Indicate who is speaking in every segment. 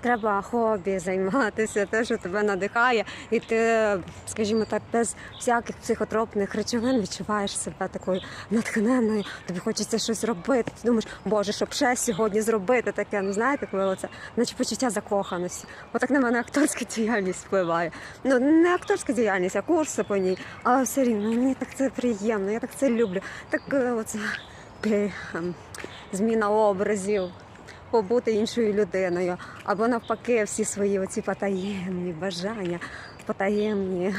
Speaker 1: Треба хобі займатися, те, що тебе надихає, і ти, скажімо так, без всяких психотропних речовин відчуваєш себе такою натхненною. Тобі хочеться щось робити. Ти думаєш, боже, щоб ще сьогодні зробити таке. Ну знаєте, коли оце, наче почуття закоханості. Отак на мене акторська діяльність впливає. Ну не акторська діяльність, а курси по ній. Але все рівно мені так це приємно, я так це люблю. Так е, оце ем, зміна образів побути іншою людиною, або навпаки, всі свої оці потаємні бажання, потаємні.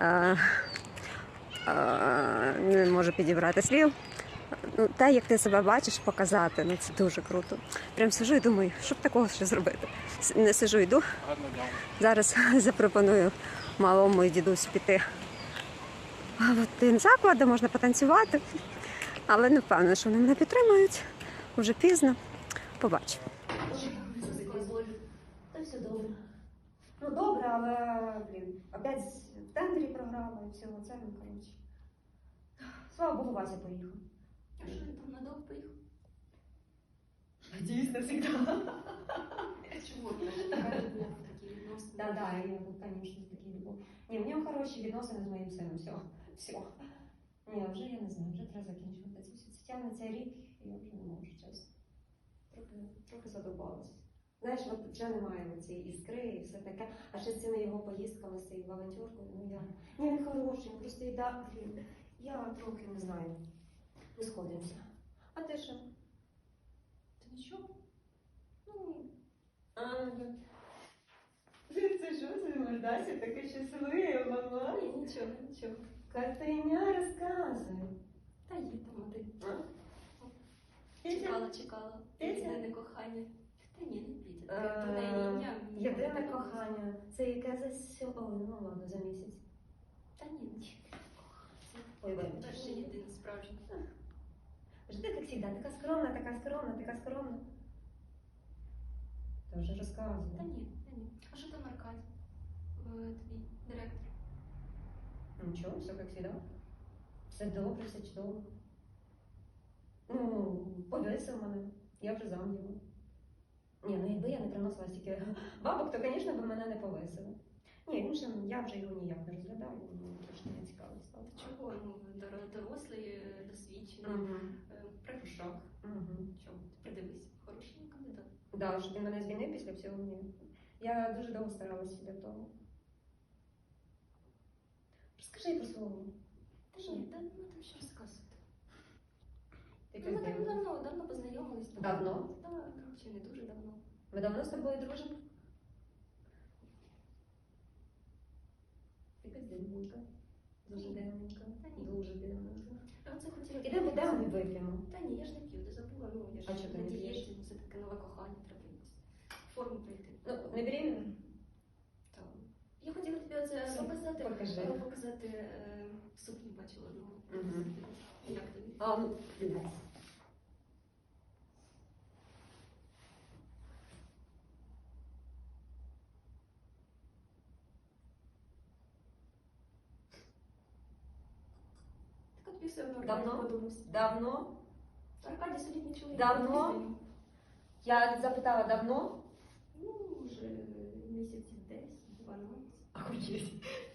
Speaker 1: Е, е, не можу підібрати слів. Ну, те, як ти себе бачиш, показати, ну це дуже круто. Прям сижу і думаю, що б такого ще зробити. Не сижу, йду. Зараз запропоную малому і дідусю піти в заклад, де можна потанцювати. Але не впевнена, що вони мене підтримують. Уже пізно. Побачимо.
Speaker 2: Та все добре. Ну добре, але, блін, опять в тендері програла і всього це, ну, коротше. Слава Богу, Вася поїхав.
Speaker 3: А що він там надовго поїхав?
Speaker 2: Надіюсь, навсегда.
Speaker 3: Чого? Така любов, такі відносини.
Speaker 2: Да, да, я, ну, конечно, такі любов. Ні, в нього хороші відносини з моїм сином, все. Все. Ні, вже я не знаю, вже треба закінчувати. Це все це тягнеться рік, і я вже не можу, чесно. Трохи, трохи задобалась. Знаєш, от вже немає цієї іскри і все таке. А ще з цими його поїздками, з цією авантюркою, ну я. Ні, він хороший, він просто йде. Я трохи не знаю. Не сходимося. А ти що?
Speaker 3: Та нічого.
Speaker 2: Ну, а, це що це мордася таке щасливе, мама?
Speaker 3: Ні, нічого, нічого.
Speaker 2: Катиня розказує.
Speaker 3: Та є там один. Чекала, чекала. Єдине кохання. Та ні, не Петя.
Speaker 2: Е, Єдине кохання. Це яке за сьогодні, ну ладно, за місяць.
Speaker 3: Та ні.
Speaker 2: Ой,
Speaker 3: Це теж єдине справжнє.
Speaker 2: Жди, як завжди, така скромна, така скромна, така скромна. Ти вже
Speaker 3: Та ні, та ні. А що там Аркадій? Е, Твій директор.
Speaker 2: Нічого, все як завжди. Все добре, все чудово. Ну, повісив мене. Я вже заміла. Ні, ну якби я не приносила стільки бабок, то, звісно, би мене не повесили. Ні, він же, я вже його ніяк не розглядаю, мені трошки не цікаво стало.
Speaker 3: Чого? Ну, дор- дорослий, е, досвідчений,
Speaker 2: Угу.
Speaker 3: е.
Speaker 2: Угу.
Speaker 3: Чому? Придивись, хороший кандидат.
Speaker 2: Да, що він мене звільнив після всього ні. Я дуже довго старалася для того. Розкажи про свого.
Speaker 3: Та ні, та ну там що розказувати. Ну, ми так давно, давно познайомились.
Speaker 2: Давно?
Speaker 3: Так, чи не дуже давно.
Speaker 2: Ми давно з тобою дружимо? Якась дивненька. Дуже дивненька.
Speaker 3: Та ні.
Speaker 2: Дуже дивненька.
Speaker 3: Я оце хотіла.
Speaker 2: Ідемо, йдемо ми вип'ємо.
Speaker 3: Та ні, я ж не п'ю, ти забула, ну я ж
Speaker 2: А чого ти
Speaker 3: на
Speaker 2: не п'єш?
Speaker 3: дієті, ну це таке нове кохання, треба якось форму прийти.
Speaker 2: Ну, не беременна?
Speaker 3: Так. Я хотіла тобі оце показати,
Speaker 2: Покажи.
Speaker 3: е, показати е, сукню бачила одну.
Speaker 2: Мгм.
Speaker 3: Як тобі?
Speaker 2: А, ну.
Speaker 3: Так от тобі все одно
Speaker 2: Давно?
Speaker 3: Аркадій подобався.
Speaker 2: Давно?
Speaker 3: Аркадій солідний чоловік.
Speaker 2: Давно? Я запитала давно?
Speaker 3: Ну, вже місяців 10, 12.
Speaker 2: Охуєть.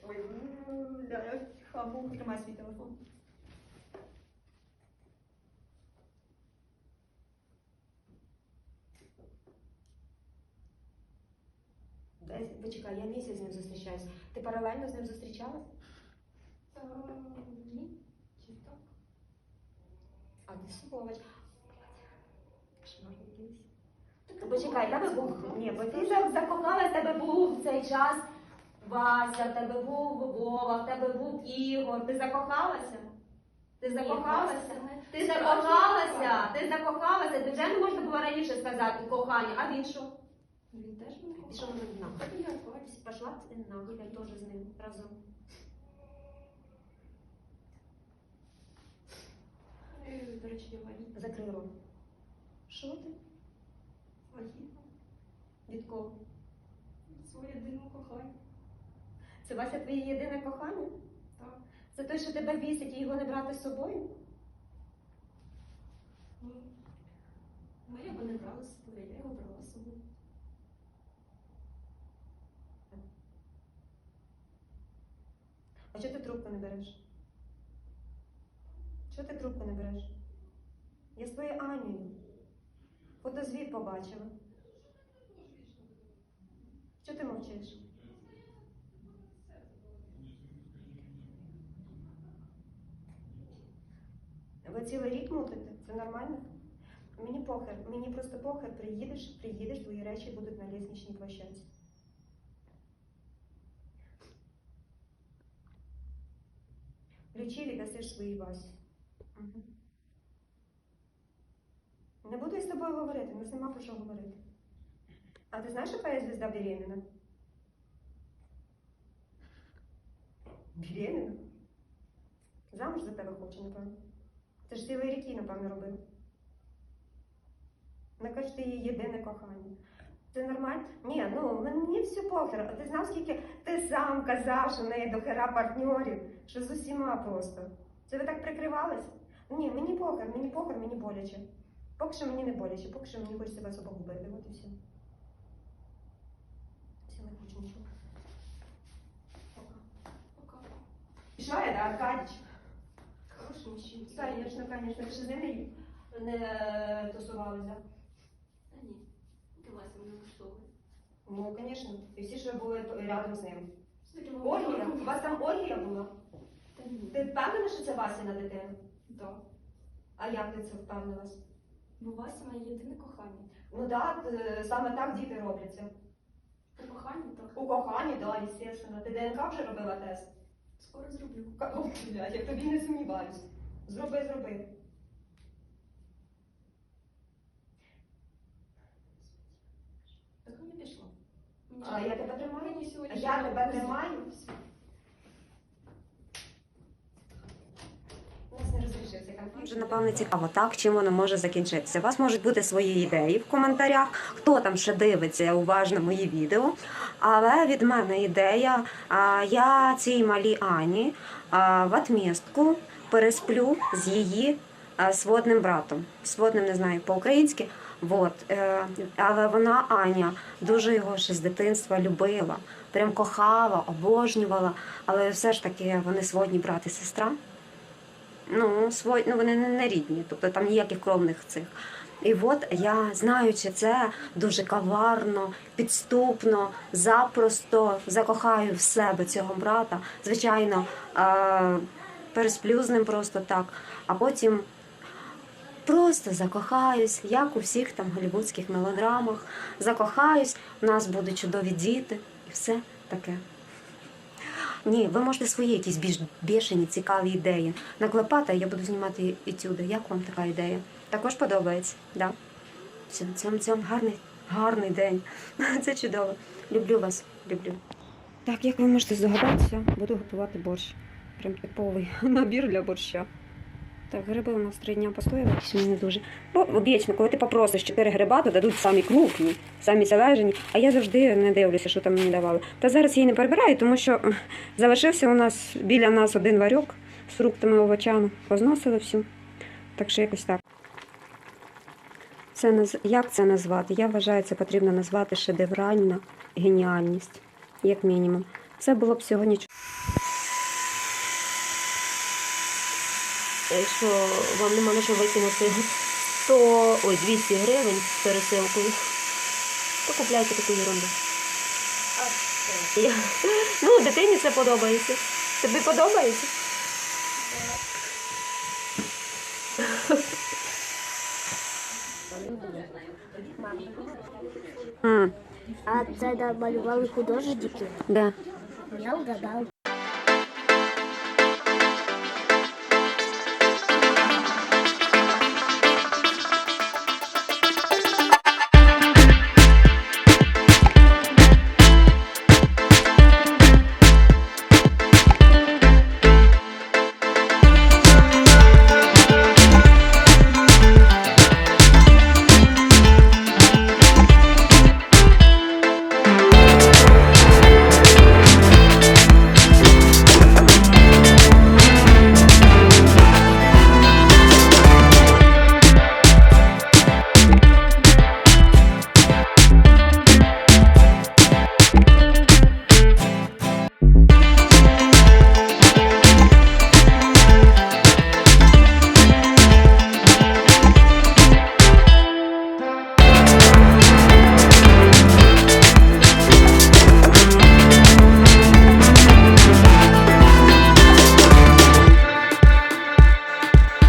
Speaker 2: Ой, ну, да, я хабу, тримай свій телефон. Дай- Почекай, я місяць з ним зустрічаюсь. Ти паралельно з ним зустрічалась?
Speaker 3: Та ні, чи так?
Speaker 2: А ти Сухович.
Speaker 3: Кошмар якийсь.
Speaker 2: Почекай, тебе був. Ні, бо ти за- закохалась, тебе був в цей час Вася, в тебе був Вова, в тебе був Ігор. Ти закохалася? Ти закохалася? Ти закохалася? Ти закохалася? Ти вже не можна було раніше сказати кохання, а він що?
Speaker 3: Він теж мене
Speaker 2: І що вона нахуй? Я пішла ти я теж з ним разом.
Speaker 3: Е, До речі, я вагітна.
Speaker 2: Закрий рот. Що ти?
Speaker 3: Вагітна.
Speaker 2: Від кого?
Speaker 3: Своє єдине кохання.
Speaker 2: Це Вася твоє єдине кохання?
Speaker 3: Так.
Speaker 2: Це той, що тебе бісить і його не брати з собою?
Speaker 3: Ну, Ми його не брали з собою, я його брала з собою.
Speaker 4: А чого ти трубку не береш? Чого ти трубку не береш? Я з твоєю Анею. Фотозвіт побачила. Чого ти мовчиш? Ви цілий рік мутите? Це нормально? Мені похер, мені просто похер, приїдеш, приїдеш, твої речі будуть на лісничній площадці. Ключі віддасиш своїй Васі. Не буду я з тобою говорити, у нас нема про що говорити. А ти знаєш, що твоя звізда беременна? Беременна? Замуж за тебе хоче, напевно. Це ж цілий рік напевно, робив. Вона каже, ти її єдине кохання. Це нормально? Ні, ну мені все похер. А ти знав, скільки ти сам казав, що в неї до хера партнерів, що з усіма просто. Це ви так прикривались? Ні, мені похер, мені похер, мені боляче. Поки що мені не боляче, поки що мені хочеться вас обох вбити. От і все. Все, не хочу нічого. Пока.
Speaker 3: Пока.
Speaker 4: Пішла я, да, Аркадіч?
Speaker 3: Хороший мужчина.
Speaker 4: Конечно, конечно. Ви ще з ним не, тусувалися?
Speaker 3: Та ні. Ти Вася мене влаштовує.
Speaker 4: Ну, звісно. І всі, що були то- рядом з ним. Оргія? У вас там оргія була?
Speaker 3: Та ні.
Speaker 4: Ти впевнена, що це Васіна дитина?
Speaker 3: Да.
Speaker 4: А як ти це впевнилась?
Speaker 3: Бо Вася моє єдине кохання.
Speaker 4: Ну так, да, саме так діти робляться.
Speaker 3: У коханні так.
Speaker 4: У коханні, так, да, звісно. Ти ДНК вже робила тест?
Speaker 3: Скоро зроблю.
Speaker 4: О, блядь, я тобі не сумніваюсь. Зроби, зроби.
Speaker 3: Так мені пішло.
Speaker 4: А я тебе тримаю?
Speaker 3: Мені сьогодні
Speaker 4: я тебе тримаю?
Speaker 3: Все.
Speaker 4: У нас конфлікт.
Speaker 2: Напевне цікаво, так чим воно може закінчитися. У вас можуть бути свої ідеї в коментарях. Хто там ще дивиться уважно мої відео. Але від мене ідея. Я цій малій Ані в отмістку пересплю з її сводним братом. Сводним не знаю по-українськи. Вот. е, Але вона Аня дуже його ще з дитинства любила, прям кохала, обожнювала. Але все ж таки вони сводні брат і сестра. Ну, свої, ну вони не, рідні, тобто там ніяких кровних цих. І от я, знаючи це, дуже коварно, підступно, запросто закохаю в себе цього брата. Звичайно, е- пересплю з ним просто так, а потім просто закохаюсь, як у всіх там голівудських мелодрамах. Закохаюсь, у нас будуть чудові діти і все таке. Ні, ви можете свої якісь більш бішені, цікаві ідеї наклепати, я буду знімати етюди. Як вам така ідея? Також подобається, да? Цьом, цьом, цьом, гарний, гарний день. Це чудово. Люблю вас, люблю. Так, як ви можете здогадатися, буду готувати борщ. Прям типовий набір для борща. Так, гриби у нас три дня постояли, якісь не дуже. Бо обічно, коли ти попросиш чотири гриба, то дадуть самі крупні, самі залежені. А я завжди не дивлюся, що там мені давали. Та зараз її не перебираю, тому що е, залишився у нас біля нас один варьок з фруктами овочами. Позносили всю. Так що якось так. Це. Як це назвати? Я вважаю, це потрібно назвати шедевральна геніальність, як мінімум. Це було б сьогодні.
Speaker 5: Якщо вам нема на що викинути 100, ой, 200 гривень з пересилкою, то купляйте таку ерунду. Я, ну, дитині це подобається. Тобі подобається?
Speaker 6: А це намалювали художники.
Speaker 2: де?
Speaker 6: Я вгадав.